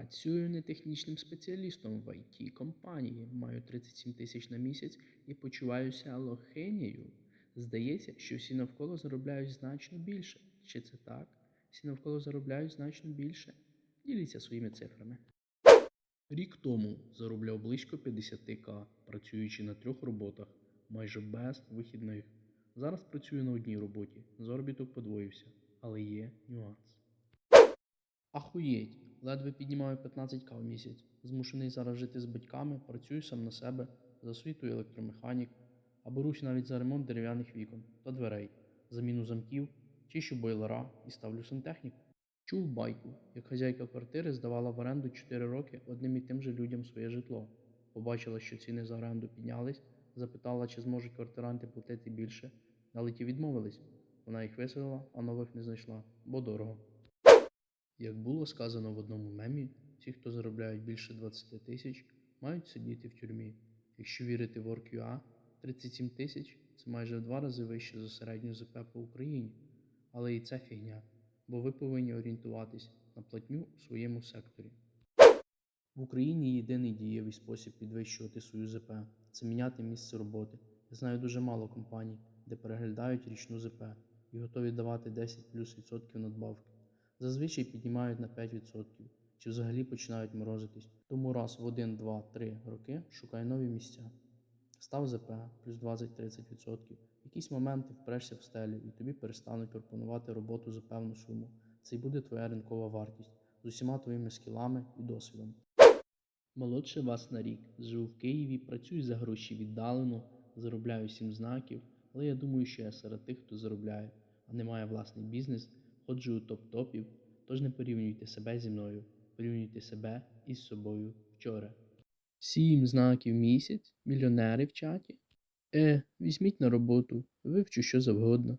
Працюю нетехнічним спеціалістом в it компанії, маю 37 тисяч на місяць і почуваюся лохинею. Здається, що всі навколо заробляють значно більше. Чи це так? Всі навколо заробляють значно більше. Діліться своїми цифрами. Рік тому заробляв близько 50к, працюючи на трьох роботах, майже без вихідних. Зараз працюю на одній роботі, заробіток подвоївся, але є нюанс. Ахуєть, ледве піднімаю 15к в місяць. Змушений зараз жити з батьками, працюю сам на себе, за освітою електромеханік, а берусь навіть за ремонт дерев'яних вікон та дверей, заміну замків, чищу бойлера і ставлю сантехніку. Чув байку, як хазяйка квартири здавала в оренду 4 роки одним і тим же людям своє житло. Побачила, що ціни за оренду піднялись, запитала, чи зможуть квартиранти платити більше, але ті відмовились. Вона їх виселила, а нових не знайшла, бо дорого. Як було сказано в одному мемі, ті, хто заробляють більше 20 тисяч, мають сидіти в тюрмі. Якщо вірити в Work.ua, 37 тисяч це майже в два рази вище за середню ЗП по Україні. Але і це фігня, бо ви повинні орієнтуватись на платню у своєму секторі. В Україні єдиний дієвий спосіб підвищувати свою ЗП це міняти місце роботи. Я знаю дуже мало компаній, де переглядають річну ЗП і готові давати 10 плюс відсотків надбавки. Зазвичай піднімають на 5% чи взагалі починають морозитись. Тому раз в 1, 2, 3 роки шукай нові місця. Став ЗП плюс 20-30%. В якісь моменти впрешся в стелю і тобі перестануть пропонувати роботу за певну суму. Це й буде твоя ринкова вартість з усіма твоїми скілами і досвідом. Молодше вас на рік. Живу в Києві, працюю за гроші віддалено, заробляю сім знаків, але я думаю, що я серед тих, хто заробляє, а не має власний бізнес, ходжу у топ-топів. Тож не порівнюйте себе зі мною, порівнюйте себе із собою вчора. Сім знаків місяць, мільйонери в чаті. Е, візьміть на роботу, вивчу що завгодно.